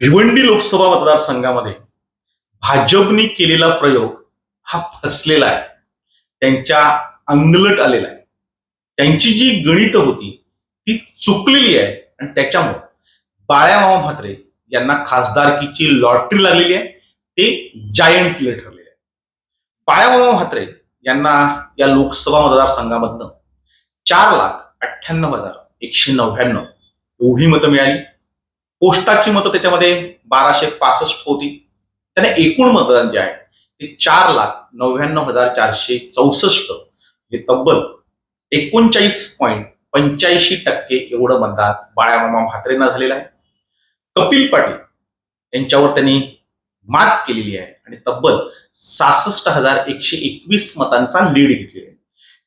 भिवंडी लोकसभा मतदारसंघामध्ये भाजपने केलेला प्रयोग हा फसलेला आहे. त्यांच्या अंगलट आलेला आहे. त्यांची जी गणित होती ती चुकलेली आहे आणि त्याच्यामुळे बाळ्यामामा म्हात्रे यांना खासदारकीची लॉटरी लागलेली आहे. ते जायंट किलर ठरलेले आहे बाळ्यामामा म्हात्रे यांना या लोकसभा मतदारसंघामधनं चार लाख अठ्ठ्याण्णव हजार एकशे नव्याण्णव एवढी मतं मिळाली. पोस्टाची मतं त्याच्यामध्ये बाराशे पासष्ट होती. त्याने एकूण मतदान जे आहे ते चार लाख नव्याण्णव हजार चारशे चौसष्ट. हे तब्बल एकोणचाळीस पॉईंट पंच्याऐंशी टक्के एवढं मतदान बाळामामा म्हात्रेंना झालेलं आहे. कपिल पाटील यांच्यावर त्यांनी मात केलेली आहे आणि तब्बल सहासष्ट हजार एकशे एकवीस मतांचा लीड घेतलेला आहे.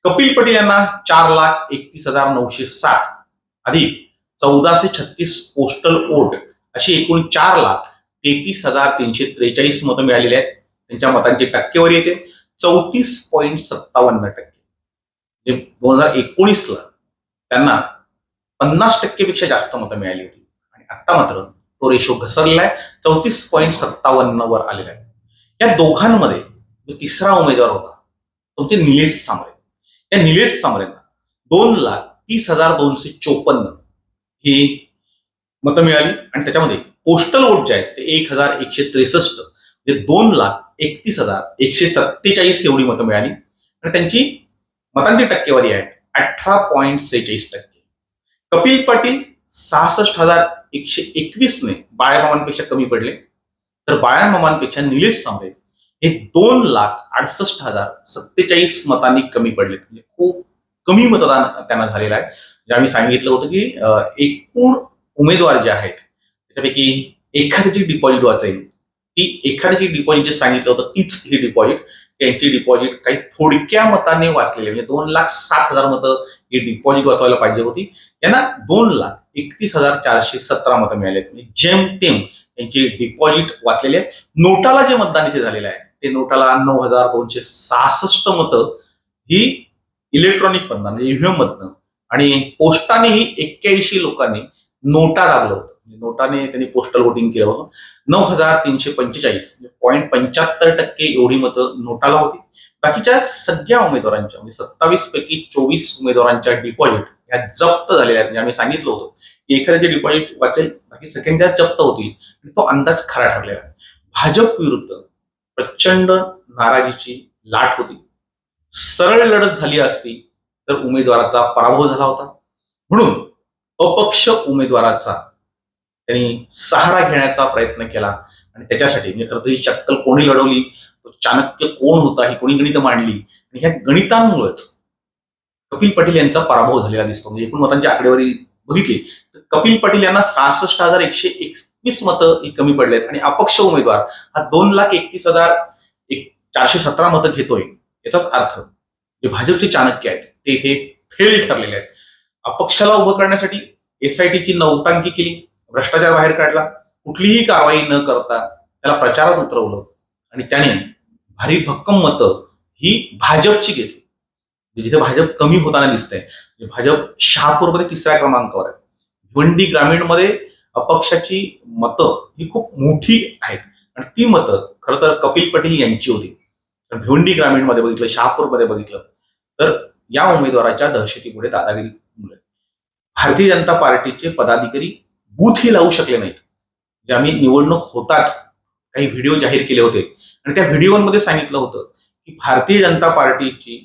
कपिल पटेल यांना चार लाख एकतीस हजार नऊशे सात अधिक चौदाशे छत्तीस पोस्टल वोट अशी एकूण चार लाख तेहतीस हजार तीनशे त्रेचाळीस मतं मिळालेली आहेत. त्यांच्या मतांची टक्केवारी येते. चौतीस पॉईंट सत्तावन्न टक्के. दोन हजार एकोणीसला त्यांना पन्नास टक्केपेक्षा जास्त मतं मिळाली होती. आणि आता मात्र तो रेशो घसरलेला आहे चौतीस पॉईंट सत्तावन्न वर आलेला आहे. या दोघांमध्ये जो तिसरा उमेदवार होता तो म्हणजे निलेश सामरे. या निलेश सांबरेंना दोन लाख तीस हजार दोनशे चोपन्न ही मतं मिळाली आणि त्याच्यामध्ये पोस्टल वोट जे आहेत ते एक हजार एकशे त्रेसष्ट म्हणजे दोन लाख एकतीस हजार एकशे सत्तेचाळीस एवढी मतं मिळाली. आणि त्यांची मतांची टक्केवारी आहे अठरा पॉईंट सेहेचाळीस टक्के. कपिल पाटील सहासष्ट हजार एकशे एकवीसने बाळ्यामामांपेक्षा कमी पडले. तर बाळ्यामामांपेक्षा निलेश सांबरे हे दोन लाख अडसष्ट हजार सत्तेचाळीस मतांनी कमी पडले म्हणजे खूप कमी मतदान त्यांना झालेलं आहे. जे आम्ही सांगितलं होतं की एकूण उमेदवार जे आहेत त्याच्यापैकी एखाद्याची डिपॉझिट वाचेल. ती एखाद्याची डिपॉझिट जे सांगितलं होतं तीच ही डिपॉझिट त्यांची डिपॉझिट काही थोडक्या मताने वाचलेली म्हणजे दोन लाख सात हजार मतं ही डिपॉझिट वाचवायला पाहिजे होती. यांना दोन लाख एकतीस हजार चारशे सतरा मतं मिळाले म्हणजे जेमतेम त्यांची डिपॉझिट वाचलेली आहे. नोटाला जे मतदान इथे झालेलं आहे ते नोटाला नऊ हजार दोनशे सहासष्ट मतं ही इलेक्ट्रॉनिक मतदान म्हणजे ईव्हीएम मधनं आणि पोस्टानेही एक्क्याऐंशी लोकांनी नोटा दाबलं होतं म्हणजे नोटाने त्यांनी पोस्टल वोटिंग केलं होतं. नऊ हजार तीनशे पंचेचाळीस म्हणजे पॉईंट पंच्याहत्तर टक्के एवढी मतं नोटाला होती. बाकीच्या सगळ्या उमेदवारांच्या म्हणजे सत्तावीस पैकी चोवीस उमेदवारांच्या डिपॉझिट ह्या जप्त झालेल्या आहेत. म्हणजे आम्ही सांगितलं होतं की एखाद्याचे डिपॉझिट वाचेल बाकी सगळ्यांच्या जप्त होतील. आणि तो अंदाज खरा ठरलेला भाजप विरुद्ध प्रचंड नाराजीची लाट होती. सरळ लढत झाली असती तर उमेदवाराचा पराभव झाला होता. म्हणून अपक्ष उमेदवाराचा त्यांनी सहारा घेण्याचा प्रयत्न केला. आणि त्याच्यासाठी म्हणजे खरं तर ही शक्कल कोणी लढवली तो चाणक्य कोण होता ही कोणी गणित मांडली. आणि ह्या गणितांमुळेच कपिल पाटील यांचा पराभव झालेला दिसतो. म्हणजे एकूण मतांची आकडेवारी बघितली तर कपिल पाटील यांना सहासष्ट हजार एकशे एकवीस मतं ही कमी पडलेत. आणि अपक्ष उमेदवार हा दोन लाख एकतीस हजार एक चारशे सतरा मतं घेतोय. याचाच अर्थ जे भाजपचे चाणक्य आहेत ते इथे फेल ठरलेले आहेत. अपक्षाला उभं करण्यासाठी एसआयटीची नौटांकी केली भ्रष्टाचार बाहेर काढला. कुठलीही कारवाई न करता त्याला प्रचारात उतरवलं आणि त्याने भारी भक्कम मतं ही भाजपची घेतली. म्हणजे जिथे भाजप कमी होताना दिसतंय म्हणजे भाजप शहापूरमध्ये तिसऱ्या क्रमांकावर आहे. भिवंडी ग्रामीणमध्ये अपक्षाची मतं ही खूप मोठी आहेत. आणि ती मतं खरं तर कपिल पटेल यांची होती. भिवंडी ग्रामीणमध्ये बघितलं शहापूरमध्ये बघितलं तर या उमेदवाराच्या दहशतीमुळे दादागिरीमुळे भारतीय जनता पार्टीचे पदाधिकारी बूथही लावू शकले नाहीत. जे आम्ही निवडणूक होताच काही व्हिडिओ जाहीर केले होते. आणि त्या व्हिडिओमध्ये सांगितलं होतं की भारतीय जनता पार्टीची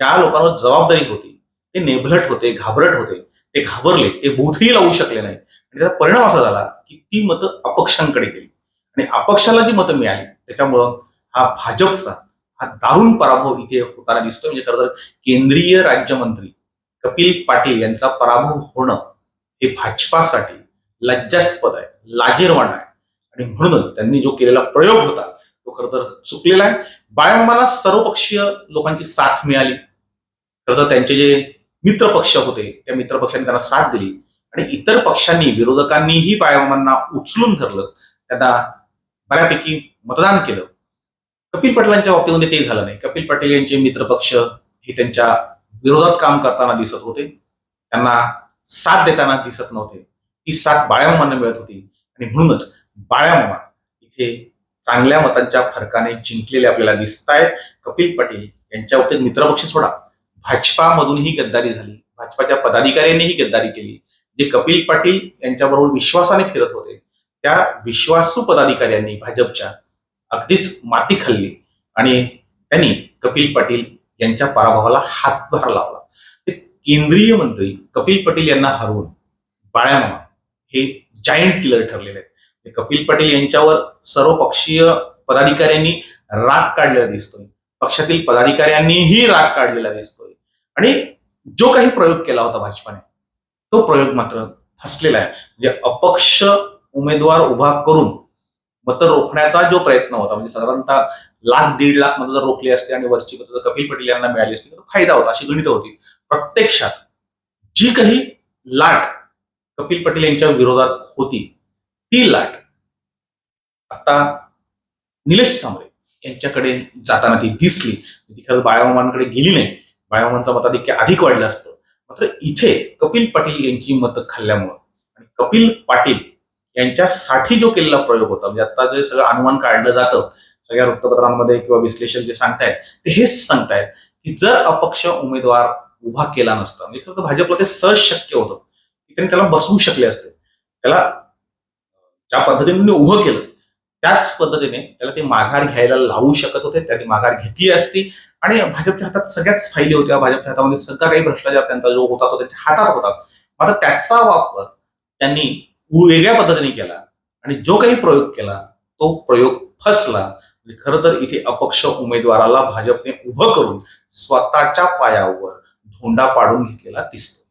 ज्या लोकांवर जबाबदारी होती ते नेभलट होते घाबरट होते ते घाबरले ते बूथही लावू शकले नाही आणि त्याचा परिणाम असा झाला की ती मतं अपक्षांकडे गेली. आणि अपक्षाला जी मतं मिळाली त्याच्यामुळं हा भाजपचा हा दारुण पराभव इथे होताना दिसतो म्हणजे खरं तर केंद्रीय राज्यमंत्री कपिल पाटील यांचा पराभव होणं हे भाजपासाठी लज्जास्पद आहे लाजीरवाणा आहे. आणि म्हणूनच त्यांनी जो केलेला प्रयोग होता तो खरं तर चुकलेला आहे. बाळामामाला सर्वपक्षीय लोकांची साथ मिळाली. खरं तर त्यांचे जे मित्रपक्ष होते त्या मित्रपक्षांनी त्यांना साथ दिली. आणि इतर पक्षांनी विरोधकांनीही बायंबांना उचलून धरलं. त्यांना बऱ्यापैकी मतदान केलं. कपिल पाटीलांच्या बाबतीमध्ये ते झालं नाही. कपिल पाटील यांचे मित्रपक्ष हे त्यांच्या विरोधात काम करताना दिसत होते. त्यांना साथ देताना दिसत नव्हते. ती साथ बाळामामांना मिळत होती. आणि म्हणूनच बाळ्यामामा इथे चांगल्या मतांच्या फरकाने जिंकलेले आपल्याला दिसत आहेत. कपिल पाटील यांच्या बाबतीत मित्रपक्ष सोडा. भाजपामधूनही गद्दारी झाली. भाजपाच्या पदाधिकाऱ्यांनीही गद्दारी केली. जे कपिल पाटील यांच्याबरोबर विश्वासाने फिरत होते त्या विश्वासू पदाधिकाऱ्यांनी भाजपच्या अगदीच माती खाल्ली आणि त्यांनी कपिल पाटील यांच्या पराभवाला हातभार लावला. ते केंद्रीय मंत्री कपिल पाटील यांना हरवून बाळ्यामा हे जायंट किलर ठरलेले आहेत. ते कपिल पाटील यांच्यावर सर्व पक्षीय पदाधिकाऱ्यांनी राग काढलेला दिसतोय. पक्षातील पदाधिकाऱ्यांनीही राग काढलेला दिसतोय. आणि जो काही प्रयोग केला होता भाजपाने तो प्रयोग मात्र फसलेला आहे. म्हणजे अपक्ष उमेदवार उभा करून मतं रोखण्याचा जो प्रयत्न होता म्हणजे साधारणतः लाख दीड लाख मतं जर रोखली असते आणि वरची मतं जर कपिल पाटील यांना मिळाली असती तर फायदा होता अशी गणितं होती. प्रत्यक्षात जी काही लाट कपिल पाटील यांच्या विरोधात होती ती लाट आता निलेश सांबळे यांच्याकडे जाताना ती दिसली. ती खरं बाळामामांकडे गेली नाही. बाळामामांचं मताधिक्य अधिक वाढलं असतं. मात्र इथे कपिल पाटील यांची मतं खाल्ल्यामुळं आणि कपिल पाटील यांच्यासाठी जो केलेला प्रयोग होता म्हणजे आता जे सगळं अनुमान काढलं जातं सगळ्या वृत्तपत्रांमध्ये किंवा विश्लेषक जे सांगतायत ते हेच सांगतायत की जर अपक्ष उमेदवार उभा केला नसता म्हणजे खरं तर भाजपला ते सहज शक्य होतं की त्यांनी त्याला बसवू शकले असते. त्याला ज्या पद्धतीने उभं केलं त्याच पद्धतीने त्याला ते माघार घ्यायला लावू शकत होते त्यांनी माघार घेतली असती. आणि भाजपच्या हातात सगळ्याच फायली होत्या भाजपच्या हातामध्ये सगळा काही भ्रष्टाचार त्यांचा जो होता तो त्यांच्या हातात होता. मात्र त्याचा वापर त्यांनी वेगळ्या पद्धतीने केला आणि जो काही प्रयोग केला तो प्रयोग फसला. खर खरं तर इथे अपक्ष उमेदवाराला भाजपने उभं करून स्वतःच्या पायावर धोंडा पाडून घेतलेला दिसतो.